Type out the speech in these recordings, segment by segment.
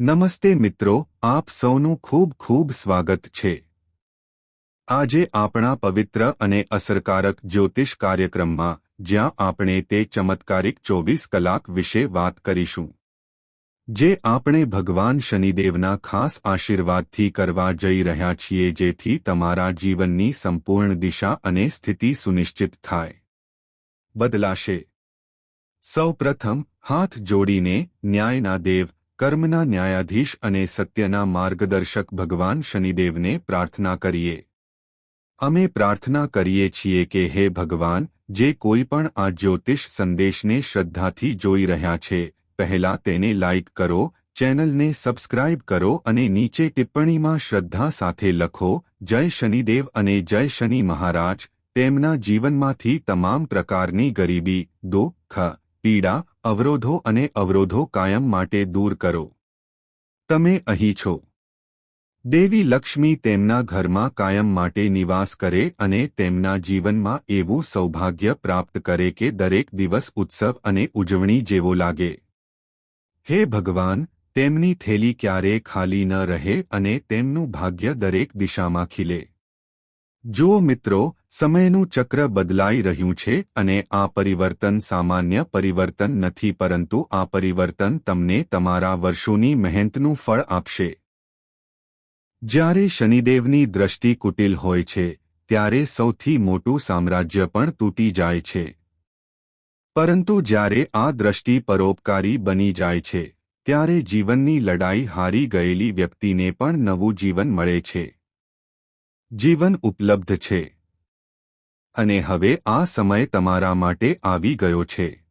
નમસ્તે મિત્રો, આપ સૌનું ખૂબ ખૂબ સ્વાગત છે. આજે આપણા પવિત્ર અને અસરકારક જ્યોતિષ કાર્યક્રમમાં, જ્યાં આપણે તે ચમત્કારિક ચોવીસ કલાક વિશે વાત કરીશું. જે આપણે ભગવાન શનિદેવના ખાસ આશીર્વાદથી કરવા જઈ રહ્યા છીએ, જેથી તમારા જીવનની સંપૂર્ણ દિશા અને સ્થિતિ સુનિશ્ચિત થાય. બદલાશે. સૌપ્રથમ, હાથ જોડીને ન્યાયના દેવ કર્મના ન્યાયાધીશ અને સત્યના માર્ગદર્શક ભગવાન શનિદેવને પ્રાર્થના કરીએ. અમે પ્રાર્થના કરીએ છીએ કે હે ભગવાન, જે કોઈ પણ આ જ્યોતિષ સંદેશને શ્રદ્ધાથી જોઈ રહ્યા છે, પહેલા તેને લાઇક કરો, ચેનલને સબસ્ક્રાઇબ કરો અને નીચે ટિપ્પણીમાં શ્રદ્ધા સાથે લખો, જય શનિદેવ અને જય શનિ મહારાજ, તેમના જીવનમાંથી તમામ પ્રકારની ગરીબી, દુઃખ પીડા, અવરોધો અને અવરોધો કાયમ માટે દૂર કરો. તમે અહીં છો. દેવી લક્ષ્મી તેમના ઘરમાં કાયમ માટે નિવાસ કરે અને તેમના જીવનમાં એવું સૌભાગ્ય પ્રાપ્ત કરે કે દરેક દિવસ ઉત્સવ અને ઉજવણી જેવો લાગે. હે ભગવાન, તેમની થેલી ક્યારેય ખાલી ન રહે અને તેમનું ભાગ્ય દરેક દિશામાં ખીલે. જો મિત્રો સમયનું ચક્ર બદલાઈ રહ્યું છે અને આ પરિવર્તન સામાન્ય પરિવર્તન નથી પરંતુ આ પરિવર્તન તમને તમારા વર્ષોની મહેનતનું ફળ આપશે. જ્યારે શનિદેવની દ્રષ્ટિ કુટિલ હોય છે, ત્યારે સૌથી મોટું સામ્રાજ્ય પણ તૂટી જાય છે. પરંતુ જ્યારે આ દ્રષ્ટિ પરોપકારી બની જાય છે, ત્યારે જીવનની લડાઈ હારી ગયેલી વ્યક્તિને પણ નવું જીવન મળે છે. જીવન ઉપલબ્ધ છે. અને હવે આ સમય તમારા માટે આવી ગયો છે.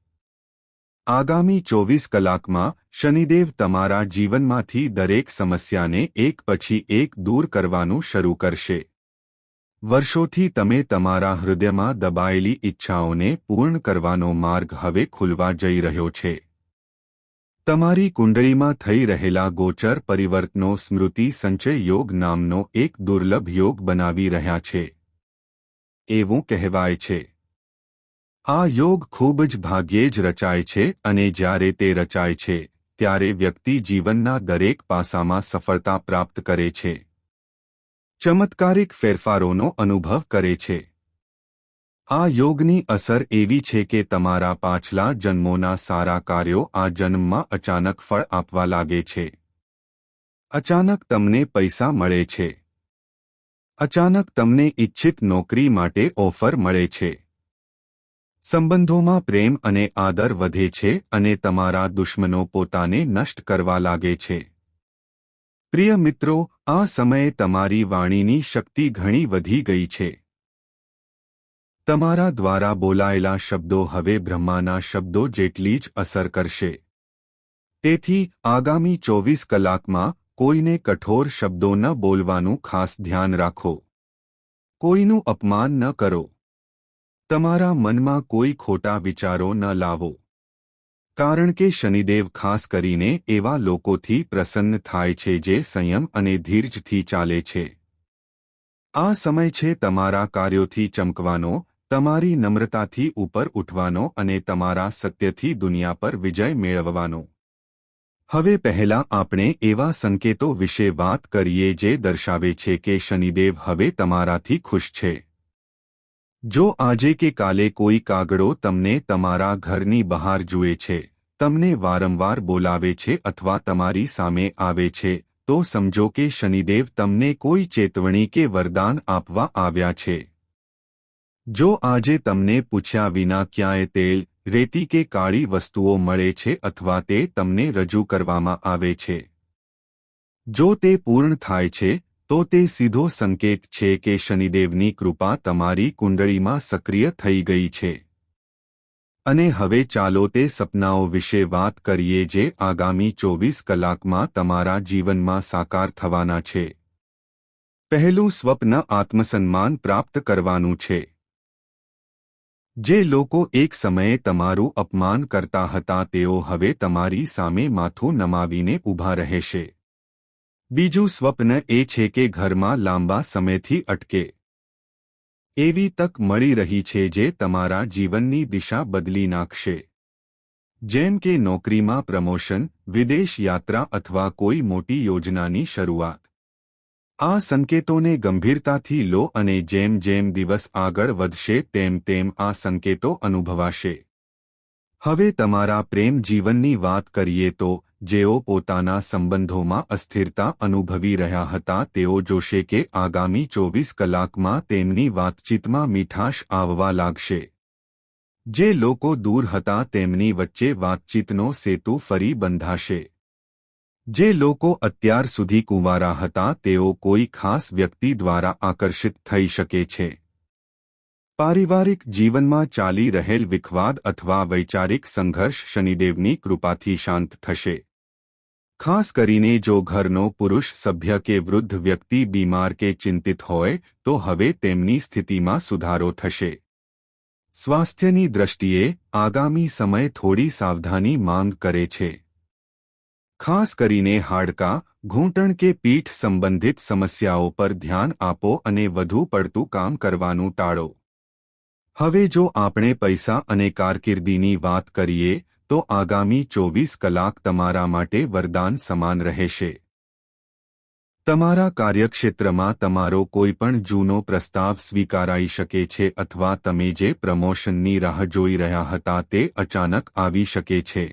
આગામી ચોવીસ કલાકમાં શનિદેવ તમારા જીવનમાંથી દરેક સમસ્યાને એક પછી એક દૂર કરવાનું શરૂ કરશે. વર્ષોથી તમે તમારા હૃદયમાં દબાયેલી ઇચ્છાઓને પૂર્ણ કરવાનો માર્ગ હવે ખુલવા જઈ રહ્યો છે. તમારી કુંડળીમાં થઈ રહેલા ગોચર પરિવર્તનો સ્મૃતિ સંચય યોગ નામનો એક દુર્લભ યોગ બનાવી રહ્યા છે. એવું કહેવાય છે. આ યોગ ખૂબ જ ભાગ્યે જ રચાય છે અને જ્યારે તે રચાય છે, ત્યારે વ્યક્તિ જીવનના દરેક પાસામાં સફળતા પ્રાપ્ત કરે છે. ચમત્કારિક ફેરફારોનો અનુભવ કરે છે. આ યોગની અસર એવી છે કે તમારા પાછલા જન્મોના સારા કાર્યો આ જન્મમાં અચાનક ફળ આપવા લાગે છે. અચાનક તમને પૈસા મળે છે. અચાનક તમને ઇચ્છિત નોકરી માટે ઓફર મળે છે. સંબંધોમાં પ્રેમ અને આદર વધે છે અને તમારા દુશ્મનો પોતાને નષ્ટ કરવા લાગે છે. પ્રિય મિત્રો, આ સમયે તમારી વાણીની શક્તિ ઘણી વધી ગઈ છે. તમારા દ્વારા બોલાયેલા શબ્દો હવે બ્રહ્માના શબ્દો જેટલી જ અસર કરશે. તેથી આગામી ચોવીસ કલાકમાં કોઈને કઠોર શબ્દો ન બોલવાનું ખાસ ધ્યાન રાખો. કોઈનું અપમાન ન કરો. તમારા મનમાં કોઈ ખોટા વિચારો ન લાવો. કારણ કે શનિદેવ ખાસ કરીને એવા લોકોથી પ્રસન્ન થાય છે જે સંયમ અને ધીરજથી ચાલે છે. આ સમય છે તમારા કાર્યોથી ચમકવાનો, તમારી નમ્રતાથી ઉપર ઉઠવાનો અને તમારા સત્યથી દુનિયા પર વિજય મેળવવાનો. હવે પહેલા આપણે એવા સંકેતો વિશે વાત કરીએ જે દર્શાવે છે કે શનિદેવ હવે તમારાથી ખુશ છે. જો આજે કે કાલે કોઈ કાગડો તમને તમારા ઘરની બહાર જુએ છે, તમને વારંવાર બોલાવે છે અથવા તમારી સામે આવે છે, તો સમજો કે શનિદેવ તમને કોઈ ચેતવણી કે વરદાન આપવા આવ્યા છે. જો આજે તમને પૂછ્યા વિના ક્યાંય તેલ રેતી કે કાળી વસ્તુઓ મળે છે અથવા તે તમને રજૂ કરવામાં આવે છે. જો તે પૂર્ણ થાય છે, તો તે સીધો સંકેત છે કે શનિદેવની કૃપા તમારી કુંડળીમાં સક્રિય થઈ ગઈ છે. અને હવે ચાલો તે સપનાઓ વિશે વાત કરીએ જે આગામી ચોવીસ કલાકમાં તમારા જીવનમાં સાકાર થવાના છે. પહેલું સ્વપ્ન આત્મસન્માન પ્રાપ્ત કરવાનું છે. જે લોકો એક સમયે તમારું અપમાન કરતા હતા, તેઓ હવે તમારી સામે માથું નમાવીને ઊભા રહેશે. બીજું સ્વપ્ન એ છે કે ઘરમાં લાંબા સમયથી અટકે. એવી તક મળી રહી છે જે તમારા જીવનની દિશા બદલી નાખશે. જેમ કે નોકરીમાં પ્રમોશન, વિદેશ યાત્રા અથવા કોઈ મોટી યોજનાની શરૂઆત. આ સંકેતોને ગંભીરતાથી લો અને જેમ જેમ દિવસ આગળ વધશે તેમ તેમ આ સંકેતો અનુભવાશે. હવે તમારા પ્રેમ જીવનની વાત કરીએ તો, જેઓ પોતાના સંબંધોમાં અસ્થિરતા અનુભવી રહ્યા હતા તેઓ જોશે કે આગામી ચોવીસ કલાકમાં તેમની વાતચીતમાં મીઠાશ આવવા લાગશે. જે લોકો દૂર હતા તેમની વચ્ચે વાતચીતનો સેતુ ફરી બંધાશે. જે લોકો અત્યાર સુધી કુંવારા હતા, તેઓ કોઈ ખાસ વ્યક્તિ દ્વારા આકર્ષિત થઈ શકે છે. પારિવારિક જીવનમાં ચાલી રહેલ વિખવાદ અથવા વૈચારિક સંઘર્ષ શનિદેવની કૃપાથી શાંત થશે. ખાસ કરીને જો ઘરનો પુરુષ સભ્ય કે વૃદ્ધ વ્યક્તિ બીમાર કે ચિંતિત હોય, તો હવે તેમની સ્થિતિમાં સુધારો થશે. સ્વાસ્થ્યની દ્રષ્ટિએ આગામી સમય થોડી સાવધાની માંગ કરે છે. ખાસ કરીને હાડકાં, ઘૂંટણ કે પીઠ સંબંધિત સમસ્યાઓ પર ધ્યાન આપો અને વધુ પડતું કામ કરવાનું ટાળો. હવે જો આપણે પૈસા અને કારકિર્દીની વાત કરીએ, તો આગામી ચોવીસ કલાક તમારા માટે વરદાન સમાન રહેશે. તમારા કાર્યક્ષેત્રમાં તમારો કોઈપણ જૂનો પ્રસ્તાવ સ્વીકારાઈ શકે છે અથવા તમે જે પ્રમોશનની રાહ જોઈ રહ્યા હતા તે અચાનક આવી શકે છે.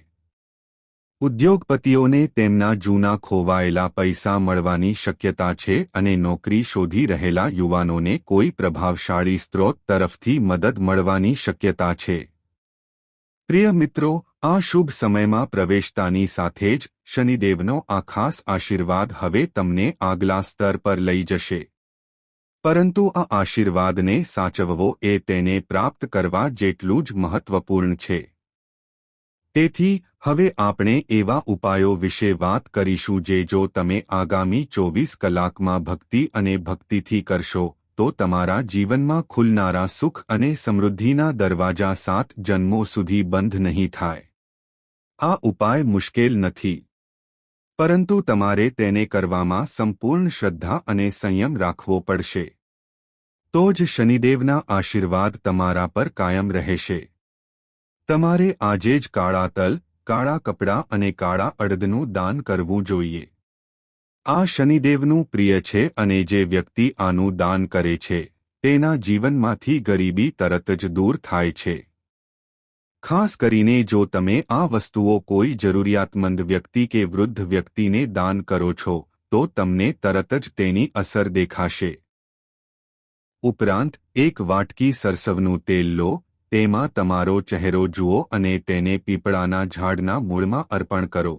ઉદ્યોગપતિઓને તેમના જૂના ખોવાયેલા પૈસા મળવાની શક્યતા છે અને નોકરી શોધી રહેલા યુવાનોને કોઈ પ્રભાવશાળી સ્ત્રોત તરફથી મદદ મળવાની શક્યતા છે. પ્રિય મિત્રો, આ શુભ સમયમાં પ્રવેશતાની સાથે જ શનિદેવનો આ ખાસ આશીર્વાદ હવે તમને આગલા સ્તર પર લઈ જશે. પરંતુ આ આશીર્વાદને સાચવવો એ તેને પ્રાપ્ત કરવા જેટલું જ મહત્વપૂર્ણ છે. તેથી, હવે આપણે એવા ઉપાયો વિશે વાત કરીશું જે જો તમે આગામી ચોવીસ કલાકમાં ભક્તિ અને ભક્તિથી કરશો, તો તમારા જીવનમાં ખુલનારા સુખ અને સમૃદ્ધિના દરવાજા સાત જન્મો સુધી બંધ નહીં થાય. આ ઉપાય મુશ્કેલ નથી. પરંતુ તમારે તેને કરવામાં સંપૂર્ણ શ્રદ્ધા અને સંયમ રાખવો પડશે. તો જ શનિદેવના આશીર્વાદ તમારા પર કાયમ રહેશે. તમારે આજે જ કાળા તલ, કાળા કપડાં અને કાળા અડદનું દાન કરવું જોઈએ. આ શનિદેવનું પ્રિય છે અને જે વ્યક્તિ આનું દાન કરે છે, તેના જીવનમાંથી ગરીબી તરત જ દૂર થાય છે. ખાસ કરીને જો તમે આ વસ્તુઓ કોઈ જરૂરિયાતમંદ વ્યક્તિ કે વૃદ્ધ વ્યક્તિને દાન કરો છો, તો તમને તરત જ તેની અસર દેખાશે. ઉપરાંત, એક વાટકી સરસવનું તેલ લો તેમાં તમારો ચહેરો જુઓ અને તેને પીપળાના ઝાડના મૂળમાં અર્પણ કરો.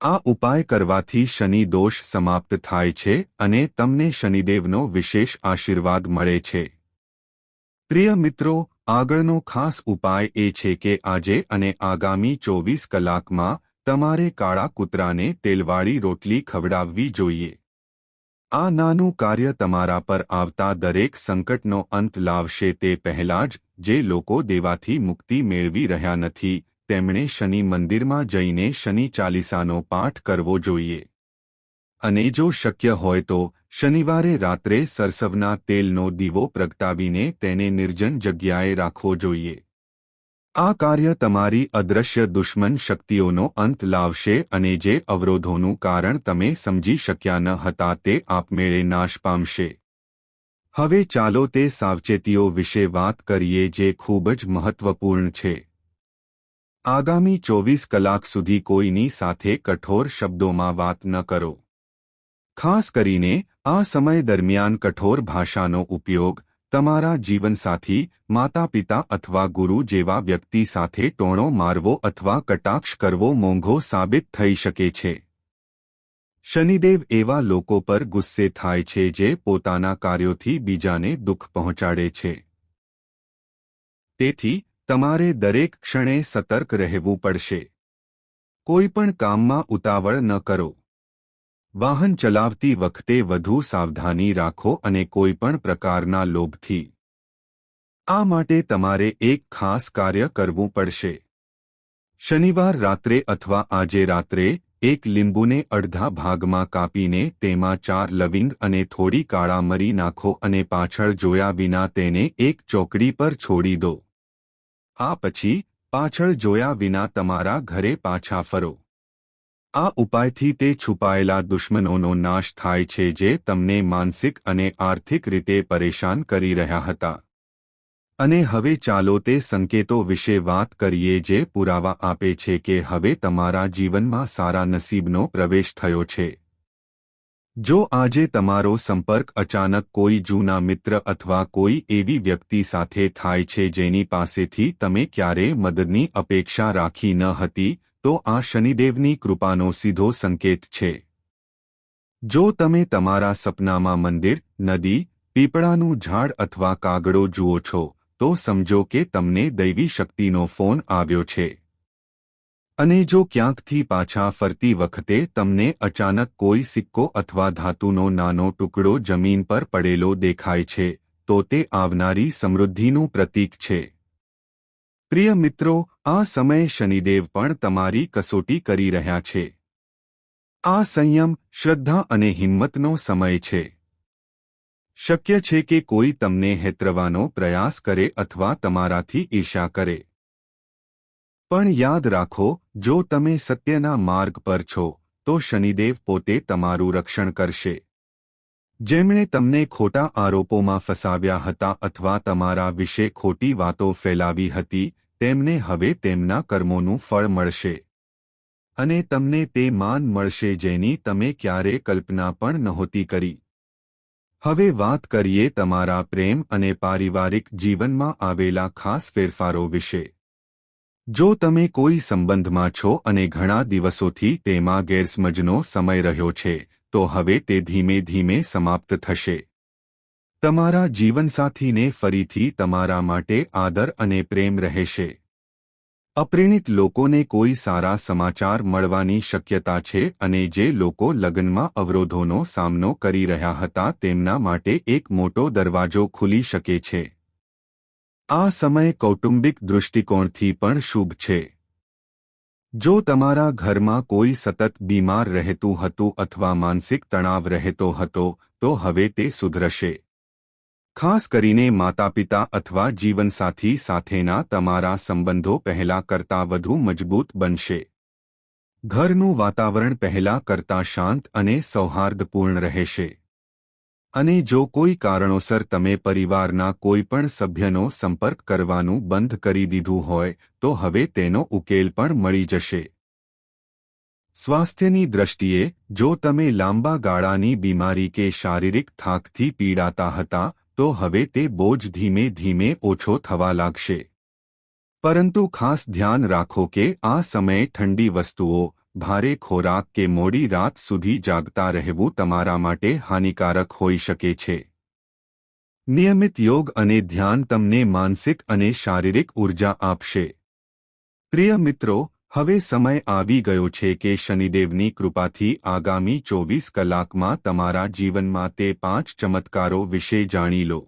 આ ઉપાય કરવાથી શનિ દોષ સમાપ્ત થાય છે અને તમને શનિદેવનો વિશેષ આશીર્વાદ મળે છે. પ્રિય મિત્રો, આગળનો ખાસ ઉપાય એ છે કે આજે અને આગામી ચોવીસ કલાકમાં તમારે કાળા કૂતરાને તેલવાળી રોટલી ખવડાવવી જોઈએ. આ નાનું કાર્ય તમારા પર આવતા દરેક સંકટનો અંત લાવશે તે પહેલાં જ જે લોકો દેવાથી મુક્તિ મેળવી રહ્યા નથી, તેમણે શનિ મંદિરમાં જઈને શનિ ચાલીસાનો પાઠ કરવો જોઈએ. અને જો શક્ય હોય તો, શનિવારે રાત્રે સરસવના તેલનો દીવો પ્રગટાવીને તેને નિર્જન જગ્યાએ રાખવો જોઈએ. આ કાર્ય તમારી અદ્રશ્ય દુશ્મન શક્તિઓનો અંત લાવશે અને જે અવરોધોનું કારણ તમે સમજી શક્યા ન હતા તે આપમેળે નાશ પામશે. હવે ચાલો તે સાવચેતીઓ વિશે વાત કરીએ જે ખૂબ જ મહત્વપૂર્ણ છે. આગામી ચોવીસ કલાક સુધી કોઈની સાથે કઠોર શબ્દોમાં વાત ન કરો. ખાસ કરીને, આ સમય દરમિયાન કઠોર ભાષાનો ઉપયોગ, તમારા જીવનસાથી માતા પિતા અથવા ગુરુ જેવા વ્યક્તિ સાથે ટોણો મારવો અથવા કટાક્ષ કરવો મોંઘો સાબિત થઈ શકે છે. શનિદેવ એવા લોકો પર ગુસ્સે થાય છે જે પોતાના કાર્યોથી બીજાને દુઃખ પહોંચાડે છે. તેથી, તમારે દરેક ક્ષણે સતર્ક રહેવું પડશે. કોઈપણ કામમાં ઉતાવળ ન કરો. વાહન ચલાવતી વખતે વધુ સાવધાની રાખો અને કોઈપણ પ્રકારના લોભથી. આ માટે તમારે એક ખાસ કાર્ય કરવું પડશે. શનિવાર રાત્રે અથવા આજે રાત્રે એક લીંબુને અડધા ભાગમાં કાપીને તેમાં ચાર લવિંગ અને થોડી કાળા મરી નાખો અને પાછળ જોયા વિના તેને એક ચોકડી પર છોડી દો. આ પછી, પાછળ જોયા વિના તમારા ઘરે પાછા ફરો. આ ઉપાયથી તે છુપાયેલા દુશ્મનોનો નાશ થાય છે જે તમને માનસિક અને આર્થિક રીતે પરેશાન કરી રહ્યા હતા. અને હવે ચાલો તે સંકેતો વિશે વાત કરીએ જે પુરાવા આપે છે કે હવે તમારા જીવનમાં સારા નસીબનો પ્રવેશ થયો છે. જો આજે તમારો સંપર્ક અચાનક કોઈ જૂના મિત્ર અથવા કોઈ એવી વ્યક્તિ સાથે થાય છે જેની પાસેથી તમે ક્યારે મદદની અપેક્ષા રાખી ન હતી, તો આ શનિદેવની કૃપાનો સીધો સંકેત છે. જો તમે તમારા સપનામાં મંદિર, નદી, પીપળાનું ઝાડ અથવા કાગડો જુઓ છો તો સમજો કે તમને દૈવી શક્તિનો ફોન આવ્યો છે. અને જો ક્યાંકથી પાછા ફરતી વખતે તમને અચાનક કોઈ સિક્કો અથવા ધાતુનો નાનો ટુકડો જમીન પર પડેલો દેખાય છે, તો તે આવનારી સમૃદ્ધિનું પ્રતીક છે. પ્રિય મિત્રો, આ સમયે શનિદેવ પણ તમારી કસોટી કરી રહ્યા છે. આ સંયમ, શ્રદ્ધા અને હિંમતનો સમય છે. શક્ય છે કે કોઈ તમને હેતરવાનો પ્રયાસ કરે અથવા તમારાથી ઈર્ષા કરે. પણ યાદ રાખો, જો તમે સત્યના માર્ગ પર છો, તો શનિદેવ પોતે તમારું રક્ષણ કરશે. જેમણે તમને ખોટા આરોપોમાં ફસાવ્યા હતા અથવા તમારા વિશે ખોટી વાતો ફેલાવી હતી, તેમને હવે તેમના કર્મોનું ફળ મળશે. અને તમને તે માન મળશે જેની તમે ક્યારે કલ્પના પણ નહોતી કરી. હવે વાત કરીએ તમારા પ્રેમ અને પારિવારિક જીવનમાં આવેલા ખાસ ફેરફારો વિશે. જો તમે કોઈ સંબંધમાં છો અને ઘણા દિવસોથી તેમાં ગેરસમજનો સમય રહ્યો છે, તો હવે તે ધીમે ધીમે સમાપ્ત થશે. તમારા જીવનસાથીને ફરીથી તમારા માટે આદર અને પ્રેમ રહેશે. અપ્રેણિત લોકોને કોઈ સારા સમાચાર મળવાની શક્યતા છે અને જે લોકો લગ્નમાં અવરોધોનો સામનો કરી રહ્યા હતા તેમના માટે એક મોટો દરવાજો ખુલી શકે છે. આ સમય કૌટુંબિક દૃષ્ટિકોણથી પણ શુભ છે. જો તમારા ઘરમાં કોઈ સતત બીમાર રહેતું હતું અથવા માનસિક તણાવ રહેતો હતો, તો હવે તે સુધરશે. ખાસ કરીને માતાપિતા અથવા જીવનસાથી સાથેના તમારા સંબંધો પહેલા કરતાં વધુ મજબૂત બનશે. ઘરનું વાતાવરણ પહેલા કરતાં શાંત અને સૌહાર્દપૂર્ણ રહેશે. અને જો કોઈ કારણોસર તમે પરિવારના કોઈપણ સભ્યનો સંપર્ક કરવાનું બંધ કરી દીધું હોય, તો હવે તેનો ઉકેલ પણ મળી જશે. સ્વાસ્થ્યની દ્રષ્ટિએ, જો તમે લાંબા ગાળાની બીમારી કે શારીરિક થાકથી પીડાતા હતા તો હવે તે બોજ ધીમે ધીમે ઓછો થવા લાગશે. પરંતુ ખાસ ધ્યાન રાખો કે આ સમયે ઠંડી વસ્તુઓ, ભારે ખોરાક કે મોડી રાત સુધી જાગતા રહેવું તમારા માટે હાનિકારક હોઈ શકે છે. નિયમિત યોગ અને ધ્યાન તમને માનસિક અને શારીરિક ઊર્જા આપશે. પ્રિય મિત્રો હવે સમય આવી ગયો છે કે શનિદેવની કૃપાથી આગામી ચોવીસ કલાકમાં તમારા જીવનમાં તે પાંચ ચમત્કારો વિશે જાણી લો.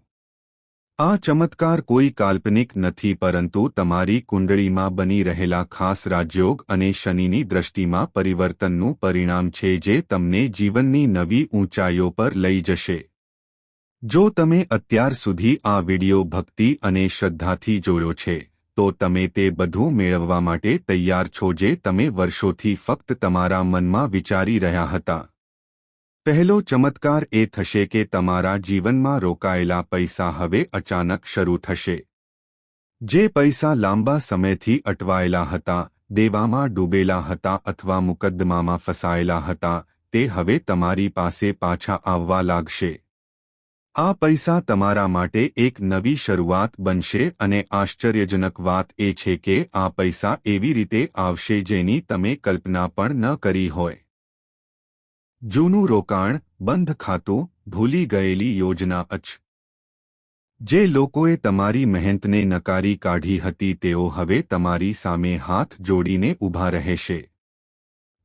આ ચમત્કાર કોઈ કાલ્પનિક નથી પરંતુ તમારી કુંડળીમાં બની રહેલા ખાસ રાજયોગ અને શનિની દ્રષ્ટિમાં પરિવર્તનનું પરિણામ છે જે તમને જીવનની નવી ઊંચાઈઓ પર લઈ જશે. જો તમે અત્યાર સુધી આ વિડિયો ભક્તિ અને શ્રદ્ધાથી જોયો છે તો તમે તે બધું મેળવવા માટે તૈયાર છો જે તમે વર્ષોથી ફક્ત તમારા મનમાં વિચારી રહ્યા હતા. પહેલો ચમત્કાર એ થશે કે તમારા જીવનમાં રોકાયેલા પૈસા હવે અચાનક શરૂ થશે. જે પૈસા લાંબા સમયથી અટવાયેલા હતા, દેવામાં ડૂબેલા હતા અથવા મુકદ્દમામાં ફસાયેલા હતા, તે હવે તમારી પાસે પાછા આવવા લાગશે. આ પૈસા તમારા માટે એક નવી શરૂઆત બનશે અને આશ્ચર્યજનક વાત એ છે કે આ પૈસા એવી રીતે આવશે જેની તમે કલ્પના પણ ન કરી હોય. જૂનું રોકાણ, બંધ ખાતું, ભૂલી ગયેલી યોજના અચ જે લોકોએ તમારી મહેનતને નકારી કાઢી હતી તેઓ હવે તમારી સામે હાથ જોડીને ઊભા રહેશે.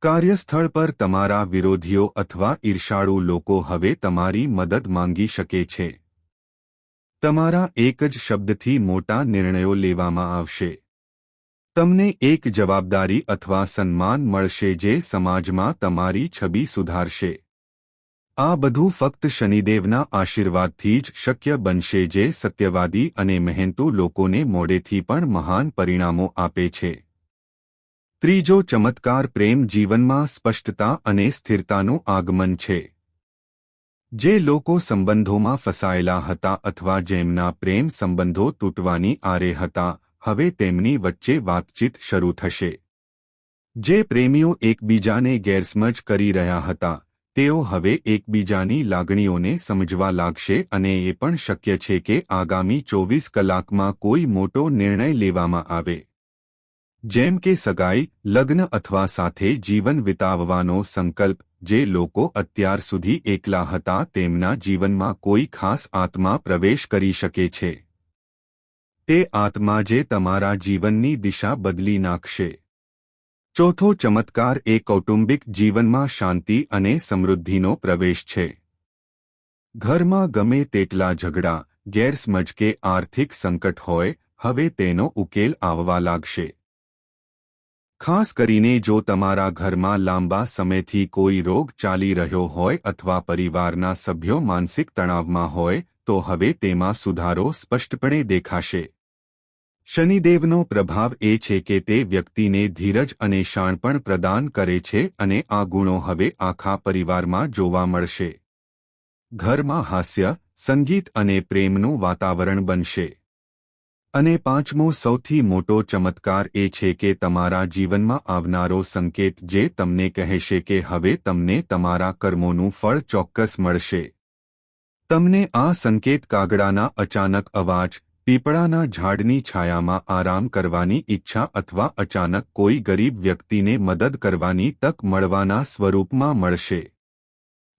કાર્યસ્થળ પર તમારા વિરોધીઓ અથવા ઈર્ષાળુ લોકો હવે તમારી મદદ માંગી શકે છે. તમારા એક જ શબ્દથી મોટા નિર્ણયો લેવામાં આવશે. તમને એક જવાબદારી અથવા સન્માન મળશે જે સમાજમાં તમારી છબી સુધારશે. આ બધું ફક્ત શનિદેવના આશીર્વાદથી જ શક્ય બનશે જે સત્યવાદી અને મહેનતુ લોકોને મોડેથી પણ મહાન પરિણામો આપે છે. ત્રીજો ચમત્કાર પ્રેમ જીવનમાં સ્પષ્ટતા અને સ્થિરતાનું આગમન છે. જે લોકો સંબંધોમાં ફસાયેલા હતા અથવા જેમના પ્રેમ સંબંધો તૂટવાની આરે હતા, હવે તેમની વચ્ચે વાતચીત શરૂ થશે. જે પ્રેમીઓ એકબીજાને ગેરસમજ કરી રહ્યા હતા, તેઓ હવે એકબીજાની લાગણીઓને સમજવા લાગશે અને એ પણ શક્ય છે કે આગામી ચોવીસ કલાકમાં કોઈ મોટો નિર્ણય લેવામાં આવે. જેમ કે સગાઈ, લગ્ન અથવા સાથે જીવન વિતાવવાનો સંકલ્પ, જે લોકો અત્યાર સુધી એકલા હતા તેમના જીવનમાં કોઈ ખાસ આત્મા પ્રવેશ કરી શકે છે. તે આત્મા જે તમારા જીવનની દિશા બદલી નાખશે. ચોથો ચમત્કાર એ કૌટુંબિક જીવનમાં શાંતિ અને સમૃદ્ધિનો પ્રવેશ છે. ઘરમાં ગમે તેટલા ઝઘડા, ગેરસમજ કે આર્થિક સંકટ હોય, હવે તેનો ઉકેલ આવવા લાગશે. ખાસ કરીને જો તમારા ઘરમાં લાંબા સમયથી કોઈ રોગ ચાલી રહ્યો હોય અથવા પરિવારના સભ્યો માનસિક તણાવમાં હોય, તો હવે તેમાં સુધારો સ્પષ્ટપણે દેખાશે. શનિદેવનો પ્રભાવ એ છે કે તે વ્યક્તિને ધીરજ અને શાણપણ પ્રદાન કરે છે અને આ ગુણો હવે આખા પરિવારમાં જોવા મળશે. ઘરમાં હાસ્ય, સંગીત અને પ્રેમનું વાતાવરણ બનશે. અને પાંચમો સૌથી મોટો ચમત્કાર એ છે કે તમારા જીવનમાં આવનારો સંકેત જે તમને કહેશે કે હવે તમને તમારા કર્મોનું ફળ ચોક્કસ મળશે. તમને આ સંકેત કાગડાના અચાનક અવાજ, પીપળાના ઝાડની છાયામાં આરામ કરવાની ઈચ્છા અથવા અચાનક કોઈ ગરીબ વ્યક્તિને મદદ કરવાની તક મળવાના સ્વરૂપમાં મળશે.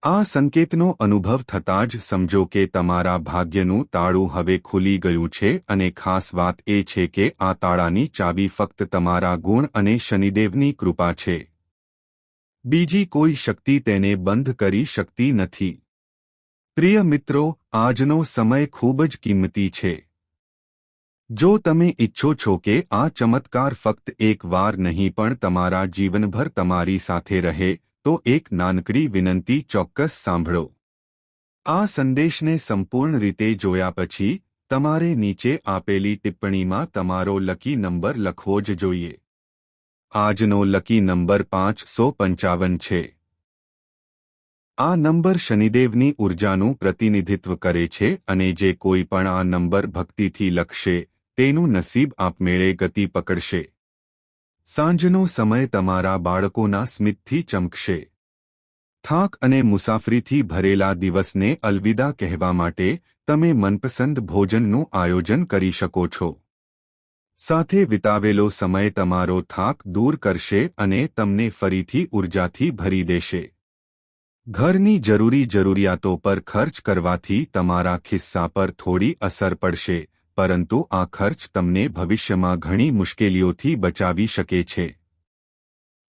આ સંકેતનો અનુભવ થતાં જ સમજો કે તમારા ભાગ્યનું તાળું હવે ખુલી ગયું છે અને ખાસ વાત એ છે કે આ તાળાની ચાવી ફક્ત તમારા ગુણ અને શનિદેવની કૃપા છે. બીજી કોઈ શક્તિ તેને બંધ કરી શકતી નથી. પ્રિય મિત્રો, આજનો સમય ખૂબ જ કિંમતી છે. જો તમે ઈચ્છો છો કે આ ચમત્કાર ફક્ત એક વાર નહીં પણ તમારા જીવનભર તમારી સાથે રહે તો એક નાનકડી વિનંતી ચોક્કસ સાંભળો. આ સંદેશને સંપૂર્ણ રીતે જોયા પછી, તમારે નીચે આપેલી ટિપ્પણીમાં તમારો લકી નંબર લખવો જ જોઈએ. આજનો લકી નંબર પાંચસો પંચાવન છે. આ નંબર શનિદેવની ઉર્જાનું પ્રતિનિધિત્વ કરે છે અને જે કોઈ પણ આ નંબર ભક્તિથી લખશે, તેનું નસીબ આપમેળે ગતિ પકડશે. સાંજનો સમય તમારા બાળકોના સ્મિતથી ચમકશે. થાક અને મુસાફરીથી ભરેલા દિવસને અલવિદા કહેવા માટે તમે મનપસંદ ભોજનનું આયોજન કરી શકો છો. સાથે વિતાવેલો સમય તમારો થાક દૂર કરશે અને તમને ફરીથી ઉર્જાથી ભરી દેશે. ઘરની જરૂરી જરૂરિયાતો પર ખર્ચ કરવાથી તમારા ખિસ્સા પર થોડી અસર પડશે. પરંતુ આ ખર્ચ તમને ભવિષ્યમાં ઘણી મુશ્કેલીઓથી બચાવી શકે છે.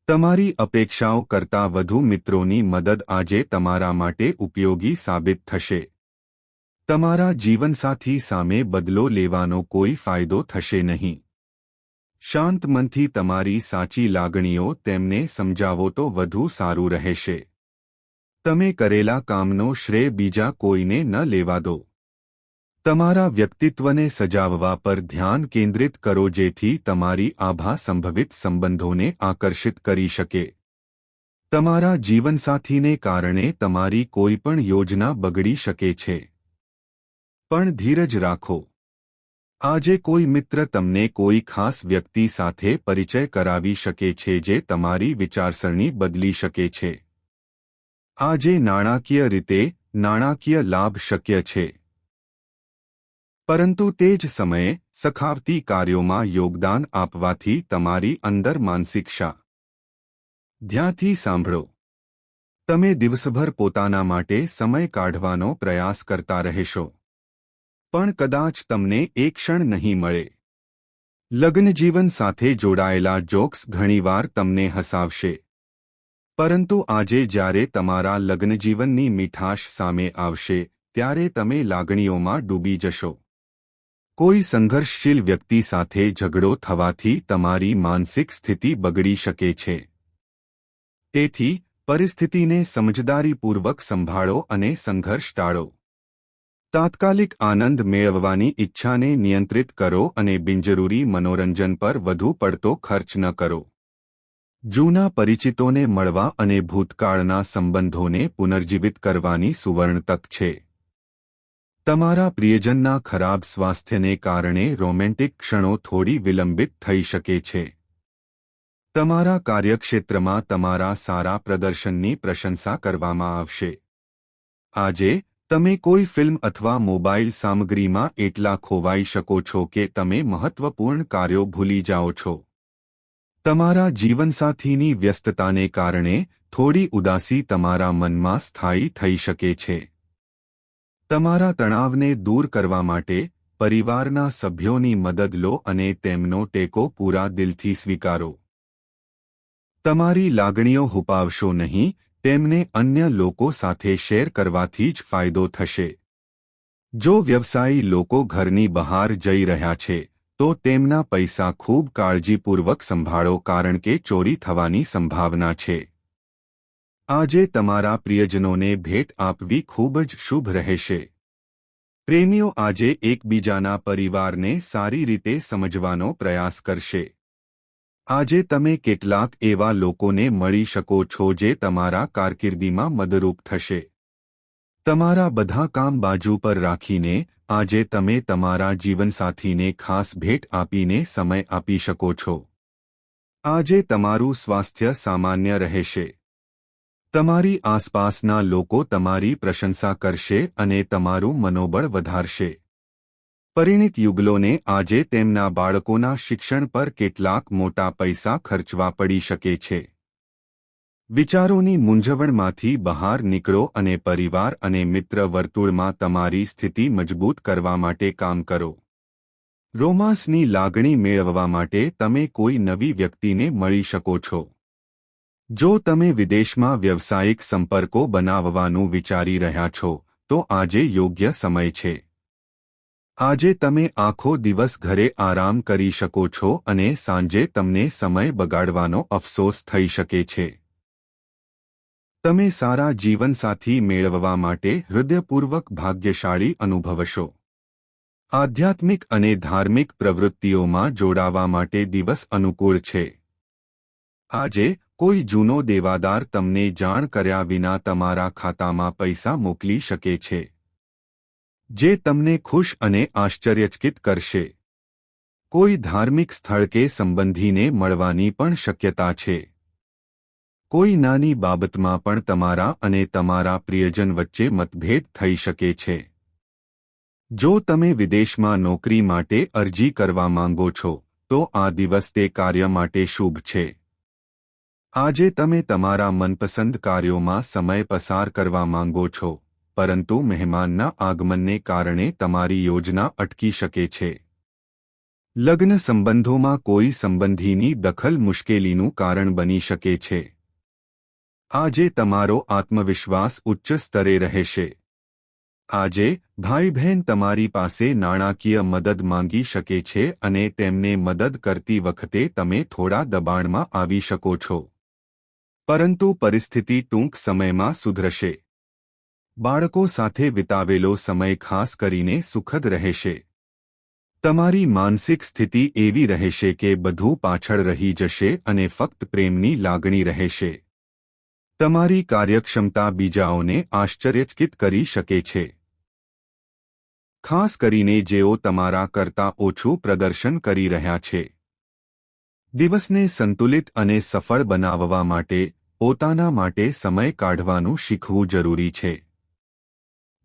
તમારી અપેક્ષાઓ કરતાં વધુ મિત્રોની મદદ આજે તમારા માટે ઉપયોગી સાબિત થશે. તમારા જીવનસાથી સામે બદલો લેવાનો કોઈ ફાયદો થશે નહીં. શાંત મનથી તમારી સાચી લાગણીઓ તેમને સમજાવો તો વધુ સારું રહેશે. તમે કરેલા કામનો શ્રેય બીજા કોઈને ન લેવા દો. તમારા વ્યક્તિત્વને સજાવવા પર ધ્યાન કેન્દ્રિત કરો જેથી તમારી આભા સંભવિત સંબંધોને આકર્ષિત કરી શકે. તમારા જીવનસાથીને કારણે તમારી કોઈ પણ યોજના બગડી શકે છે. પણ ધીરજ રાખો. આજે કોઈ મિત્ર તમને કોઈ ખાસ વ્યક્તિ સાથે પરિચય કરાવી શકે છે જે તમારી વિચારસરણી બદલી શકે છે. આજે નાણાકીય રીતે નાણાકીય લાભ શક્ય છે. પરંતુ તે જ સમયે, સખાવતી કાર્યોમાં યોગદાન આપવાથી તમારી અંદર માનસિક શા. સાંભળો. તમે દિવસભર પોતાના માટે સમય કાઢવાનો પ્રયાસ કરતા રહેશો. પણ કદાચ તમને એક ક્ષણ નહીં મળે. લગ્નજીવન સાથે જોડાયેલા જોક્સ ઘણીવાર તમને હસાવશે. પરંતુ આજે જ્યારે તમારા લગ્નજીવનની મીઠાશ સામે આવશે, ત્યારે તમે લાગણીઓમાં ડૂબી જશો. કોઈ સંઘર્ષશીલ વ્યક્તિ સાથે ઝઘડો થવાથી તમારી માનસિક સ્થિતિ બગડી શકે છે. તેથી, પરિસ્થિતિને સમજદારીપૂર્વક સંભાળો અને સંઘર્ષ ટાળો. તાત્કાલિક આનંદ મેળવવાની ઈચ્છાને નિયંત્રિત કરો અને બિનજરૂરી મનોરંજન પર વધુ પડતો ખર્ચ ન કરો. જૂના પરિચિતોને મળવા અને ભૂતકાળના સંબંધોને પુનર્જીવિત કરવાની સુવર્ણ તક છે. તમારા પ્રિયજનના ખરાબ સ્વાસ્થ્યને કારણે રોમેન્ટિક ક્ષણો થોડી વિલંબિત થઈ શકે છે. તમારા કાર્યક્ષેત્રમાં તમારા સારા પ્રદર્શનની પ્રશંસા કરવામાં આવશે. આજે, તમે કોઈ ફિલ્મ અથવા મોબાઈલ સામગ્રીમાં એટલા ખોવાઈ શકો છો કે તમે મહત્વપૂર્ણ કાર્યો ભૂલી જાઓ છો. તમારા જીવનસાથીની વ્યસ્તતાને કારણે થોડી ઉદાસી તમારા મનમાં સ્થાયી થઈ શકે છે. તમારા તણાવને દૂર કરવા માટે પરિવારના સભ્યોની મદદ લો અને તેમનો ટેકો પૂરા દિલથી સ્વીકારો. તમારી લાગણીઓ હુપાવશો નહીં, તેમને અન્ય લોકો સાથે શેર કરવાથી જ ફાયદો થશે. જો વ્યવસાયી લોકો ઘરની બહાર જઈ રહ્યા છે, તો તેમના પૈસા ખૂબ કાળજીપૂર્વક સંભાળો કારણ કે ચોરી થવાની સંભાવના છે. આજે તમારા પ્રિયજનોને ભેટ આપવી ખૂબ જ શુભ રહેશે. પ્રેમીઓ આજે એકબીજાના પરિવારને સારી રીતે સમજવાનો પ્રયાસ કરશે. આજે તમે કેટલાક એવા લોકોને મળી શકો છો જે તમારા કારકિર્દીમાં મદરૂપ થશે. તમારા બધા કામ બાજુ પર રાખીને આજે તમે તમારા જીવનસાથીને ખાસ ભેટ આપીને સમય આપી શકો છો. આજે તમારું સ્વાસ્થ્ય સામાન્ય રહેશે. તમારી આસપાસના લોકો તમારી પ્રશંસા કરશે અને તમારું મનોબળ વધારશે. પરિણિત યુગલોને આજે તેમના બાળકોના શિક્ષણ પર કેટલાક મોટા પૈસા ખર્ચવા પડી શકે છે. વિચારોની મૂંઝવણમાંથી બહાર નીકળો અને પરિવાર અને મિત્ર વર્તુળમાં તમારી સ્થિતિ મજબૂત કરવા માટે કામ કરો. રોમાંસની લાગણી મેળવવા માટે તમે કોઈ નવી વ્યક્તિને મળી શકો છો. જો તમે વિદેશમાં વ્યવસાયિક સંપર્કો બનાવવાનું વિચારી રહ્યા છો, તો આજે યોગ્ય સમય છે. આજે તમે આખો દિવસ ઘરે આરામ કરી શકો છો અને સાંજે તમને સમય બગાડવાનો અફસોસ થઈ શકે છે. તમે સારા જીવનસાથી મેળવવા માટે હૃદયપૂર્વક ભાગ્યશાળી અનુભવશો. આધ્યાત્મિક અને ધાર્મિક પ્રવૃત્તિઓમાં જોડાવા માટે દિવસ અનુકૂળ છે. આજે કોઈ જૂનો દેવાદાર તમને જાણ કર્યા વિના તમારા ખાતામાં પૈસા મોકલી શકે છે, જે તમને ખુશ અને આશ્ચર્યચકિત કરશે. કોઈ ધાર્મિક સ્થળ કે સંબંધીને મળવાની પણ શક્યતા છે. કોઈ નાની બાબતમાં પણ તમારા અને તમારા પ્રિયજન વચ્ચે મતભેદ થઈ શકે છે. જો તમે વિદેશમાં નોકરી માટે અરજી કરવા માંગો છો, તો આ દિવસ તે કાર્ય માટે શુભ છે. આજે તમે તમારા મનપસંદ કાર્યોમાં સમય પસાર કરવા માંગો છો, પરંતુ મહેમાનના આગમનને કારણે તમારી યોજના અટકી શકે છે. લગ્ન સંબંધોમાં કોઈ સંબંધીની દખલ મુશ્કેલીનું કારણ બની શકે છે. આજે તમારો આત્મવિશ્વાસ ઉચ્ચ સ્તરે રહેશે. આજે ભાઈ બહેન તમારી પાસે નાણાકીય મદદ માંગી શકે છે અને તેમને મદદ કરતી વખતે તમે થોડા દબાણમાં આવી શકો છો. પરંતુ પરિસ્થિતિ ટૂંક સમયમાં સુધરશે. બાળકો સાથે વિતાવેલો સમય ખાસ કરીને સુખદ રહેશે. તમારી માનસિક સ્થિતિ એવી રહેશે કે બધું પાછળ રહી જશે અને ફક્ત પ્રેમની લાગણી રહેશે. તમારી કાર્યક્ષમતા બીજાઓને આશ્ચર્યચકિત કરી શકે છે. ખાસ કરીને જેઓ તમારા કરતાં ઓછું પ્રદર્શન કરી રહ્યા છે. દિવસને સંતુલિત અને સફળ બનાવવા માટે પોતાના માટે સમય કાઢવાનું શીખવું જરૂરી છે.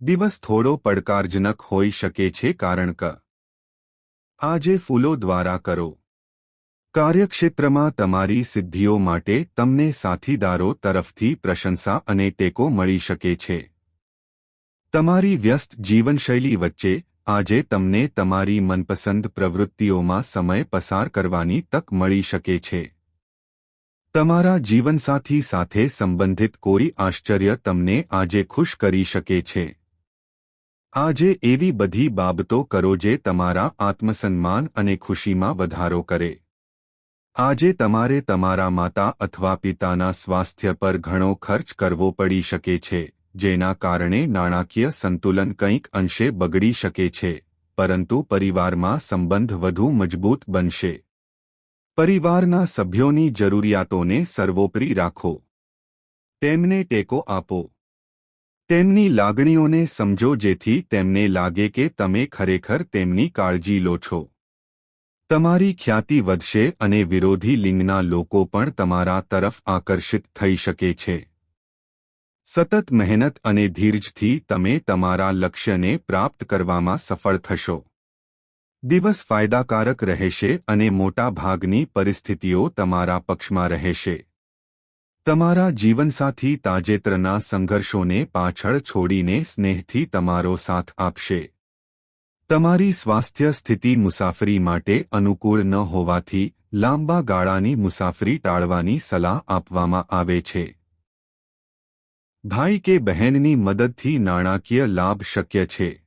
દિવસ થોડો પડકારજનક હોઈ શકે છે કારણ કે આજે ફૂલો દ્વારા કરો. કાર્યક્ષેત્રમાં તમારી સિદ્ધિઓ માટે તમને સાથીદારો તરફથી પ્રશંસા અને ટેકો મળી શકે છે. તમારી વ્યસ્ત જીવનશૈલી વચ્ચે આજે તમને તમારી મનપસંદ પ્રવૃત્તિઓમાં સમય પસાર કરવાની તક મળી શકે છે. તમારા જીવનસાથી સાથે સંબંધિત કોઈ આશ્ચર્ય તમને આજે ખુશ કરી શકે છે. આજે એવી બધી બાબતો કરો જે તમારા આત્મસન્માન અને ખુશીમાં વધારો કરે. આજે તમારે તમારા માતા અથવા પિતાના સ્વાસ્થ્ય પર ઘણો ખર્ચ કરવો પડી શકે છે, જેના કારણે નાણાકીય સંતુલન કંઈક અંશે બગડી શકે છે, પરંતુ પરિવારમાં સંબંધ વધુ મજબૂત બનશે. પરિવારના સભ્યોની જરૂરિયાતોને સર્વોપરી રાખો. તેમને ટેકો આપો. તેમની લાગણીઓને સમજો જેથી તેમને લાગે કે તમે ખરેખર તેમની કાળજી લો છો. તમારી ખ્યાતિ વધશે અને વિરોધી લિંગના લોકો પણ તમારા તરફ આકર્ષિત થઈ શકે છે. સતત મહેનત અને ધીરજથી તમે તમારા લક્ષ્યને પ્રાપ્ત કરવામાં સફળ થશો. દિવસ ફાયદાકારક રહેશે અને મોટા ભાગની પરિસ્થિતિઓ તમારા પક્ષમાં રહેશે. તમારા જીવનસાથી તાજેતરના સંઘર્ષોને પાછળ છોડીને સ્નેહથી તમારો સાથ આપશે. તમારી સ્વાસ્થ્ય સ્થિતિ મુસાફરી માટે અનુકૂળ ન હોવાથી લાંબા ગાળાની મુસાફરી ટાળવાની સલાહ આપવામાં આવે છે. ભાઈ કે બહેનની મદદથી નાણાકીય લાભ શક્ય છે.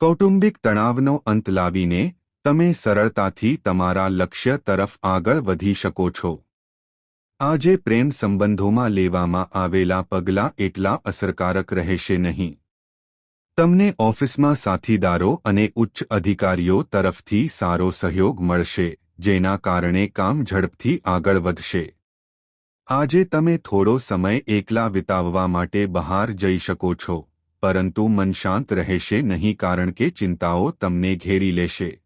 કૌટુંબિક તણાવનો અંત લાવીને તમે સરળતાથી તમારા લક્ષ્ય તરફ આગળ વધી શકો છો. આજે પ્રેમ સંબંધોમાં લેવામાં આવેલા પગલાં એટલા અસરકારક રહેશે નહીં. તમને ઓફિસમાં સાથીદારો અને ઉચ્ચ અધિકારીઓ તરફથી સારો સહયોગ મળશે, જેના કારણે કામ ઝડપથી આગળ વધશે. આજે તમે થોડો સમય એકલા વિતાવવા માટે બહાર જઈ શકો છો. પરંતુ મન શાંત રહેશે નહીં કારણ કે ચિંતાઓ તમને ઘેરી લેશે.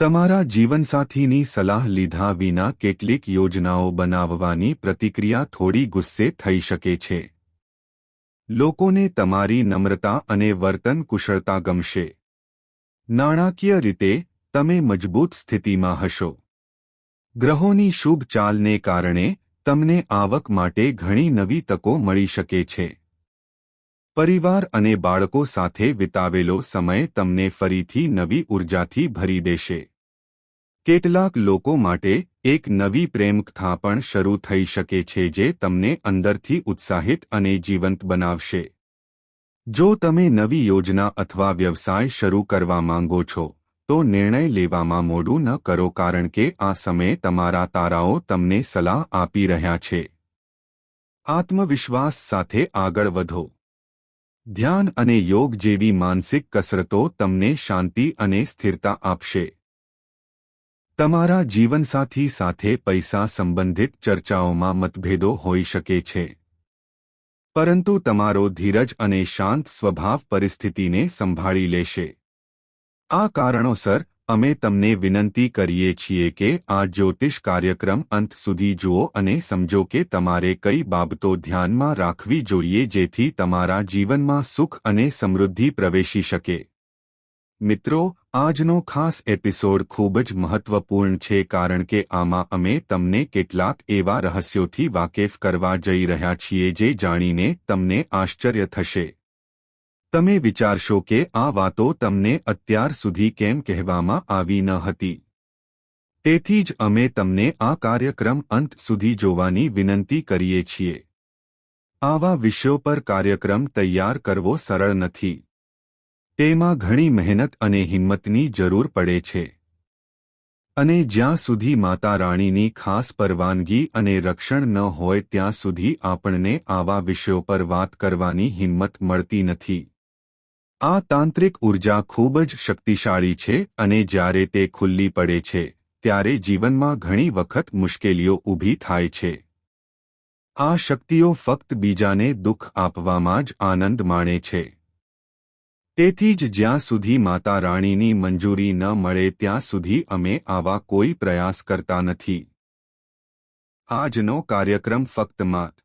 તમારા જીવનસાથીની સલાહ લીધા વિના કેટલીક યોજનાઓ બનાવવાની પ્રતિક્રિયા થોડી ગુસ્સે થઈ શકે છે. લોકોને તમારી નમ્રતા અને વર્તન કુશળતા ગમશે. નાણાકીય રીતે, તમે મજબૂત સ્થિતિમાં હશો. ગ્રહોની શુભ ચાલને કારણે, તમને આવક માટે ઘણી નવી તકો મળી શકે છે. પરિવાર અને બાળકો સાથે વિતાવેલો સમય તમને ફરીથી નવી ઉર્જાથી ભરી દેશે. કેટલાક લોકો માટે એક નવી પ્રેમકથા પણ શરૂ થઈ શકે છે જે તમને અંદરથી ઉત્સાહિત અને જીવંત બનાવશે. જો તમે નવી યોજના અથવા વ્યવસાય શરૂ કરવા માંગો છો, તો નિર્ણય લેવામાં મોડું ન કરો કારણ કે આ સમયે તમારા તારાઓ તમને સલાહ આપી રહ્યા છે. આત્મવિશ્વાસ સાથે આગળ વધો. ધ્યાન અને યોગ જેવી માનસિક કસરતો તમને શાંતિ અને સ્થિરતા આપશે. તમારા જીવનસાથી સાથે પૈસા સંબંધિત ચર્ચાઓમાં મતભેદો હોઈ શકે છે. પરંતુ તમારો ધીરજ અને શાંત સ્વભાવ પરિસ્થિતિને સંભાળી લેશે. આ કારણોસર અમે તમને વિનંતી કરીએ છીએ કે આ જ્યોતિષ કાર્યક્રમ અંત સુધી જુઓ અને સમજો કે તમારે કઈ બાબતો ધ્યાનમાં રાખવી જોઈએ જેથી તમારા જીવનમાં સુખ અને સમૃદ્ધિ પ્રવેશી શકે. મિત્રો, આજનો ખાસ એપિસોડ ખૂબ જ મહત્વપૂર્ણ છે કારણ કે આમાં અમે તમને કેટલાક એવા રહસ્યોથી વાકેફ કરવા જઈ રહ્યા છીએ જે જાણીને તમને આશ્ચર્ય થશે. તમે વિચારશો કે આ વાતો તમને અત્યાર સુધી કેમ કહેવામાં આવી ન હતી? તેથી જ અમે તમને આ કાર્યક્રમ અંત સુધી જોવાની વિનંતી કરીએ છીએ. આવા વિષયો પર કાર્યક્રમ તૈયાર કરવો સરળ નથી. તેમાં ઘણી મહેનત અને હિંમતની જરૂર પડે છે. અને જ્યાં સુધી માતા રાણીની ખાસ પરવાનગી અને રક્ષણ ન હોય ત્યાં સુધી આપણને આવા વિષયો પર વાત કરવાની હિંમત મળતી નથી. આ તાંત્રિક ઊર્જા ખૂબ જ શક્તિશાળી છે અને જ્યારે તે ખુલ્લી પડે છે, ત્યારે જીવનમાં ઘણી વખત મુશ્કેલીઓ ઊભી થાય છે. આ શક્તિઓ ફક્ત બીજાને દુઃખ આપવામાં જ આનંદ માણે છે. તેથી જ જ્યાં સુધી માતા રાણીની મંજૂરી ન મળે ત્યાં સુધી અમે આવા કોઈ પ્રયાસ કરતા નથી. આજનો કાર્યક્રમ ફક્ત માત